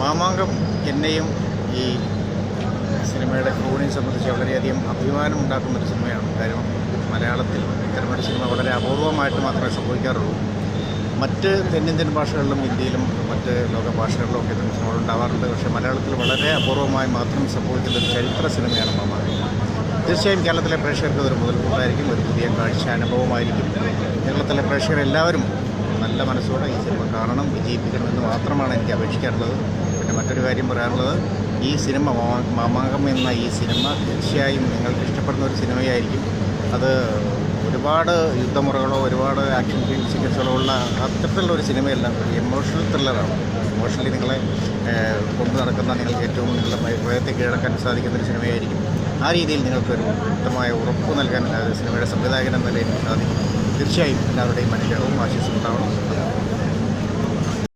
മാമാങ്കം എന്നെയും ഈ സിനിമയുടെ ക്രൂവിനെ സംബന്ധിച്ച് വളരെയധികം അഭിമാനം ഉണ്ടാക്കുന്ന ഒരു സിനിമയാണ്. കാര്യം മലയാളത്തിൽ ഇത്തരമൊരു സിനിമ വളരെ അപൂർവമായിട്ട് മാത്രമേ സംഭവിക്കാറുള്ളൂ. മറ്റ് തെന്നിന്ത്യൻ ഭാഷകളിലും ഹിന്ദിയിലും മറ്റ് ലോക ഭാഷകളിലും ഒക്കെ ഇത്തരം സിനിമകൾ ഉണ്ടാവാറുണ്ട്. പക്ഷേ മലയാളത്തിൽ വളരെ അപൂർവമായി മാത്രം സംഭവിക്കുന്ന ഒരു ചരിത്ര സിനിമയാണ് മാമാങ്കം. തീർച്ചയായും കേരളത്തിലെ പ്രേക്ഷകർക്ക് അതൊരു മുതൽക്കൂട്ടായിരിക്കും ഒരു പുതിയ കാഴ്ച അനുഭവമായിരിക്കും. കേരളത്തിലെ പ്രേക്ഷകരെല്ലാവരും നല്ല മനസ്സോടെ ഈ സിനിമ കാണണം വിജയിപ്പിക്കണമെന്ന് മാത്രമാണ് എനിക്ക് അപേക്ഷിക്കാനുള്ളത് പിന്നെ മറ്റൊരു കാര്യം പറയാനുള്ളത് ഈ സിനിമ മാ- മാമാങ്കം എന്ന ഈ സിനിമ തീർച്ചയായും നിങ്ങൾക്ക് ഇഷ്ടപ്പെടുന്ന ഒരു സിനിമയായിരിക്കും. അത് ഒരുപാട് യുദ്ധമുറകളോ ഒരുപാട് ആക്ഷൻ ഫിലിം സീക്വൻസുകളോ ഉള്ള അത്തരത്തിലുള്ള ഒരു സിനിമയല്ല. ഒരു എമോഷണൽ ത്രില്ലറാണ് എമോഷണലി നിങ്ങളെ കൊണ്ടു നടക്കുന്ന നിങ്ങൾക്ക് ഏറ്റവും നിങ്ങളുടെ ഹൃദയത്തെ കീഴടക്കാൻ സാധിക്കുന്ന ഒരു സിനിമയായിരിക്കും. ആ രീതിയിൽ നിങ്ങൾക്കൊരു വ്യക്തമായ ഉറപ്പ് നൽകാൻ സിനിമയുടെ സംവിധായകൻ എന്ന നിലയിൽ സാധിക്കും. തീർച്ചയായും എല്ലാവരുടെയും അനുഗ്രഹവും ആശീസും ഉണ്ടാവണം.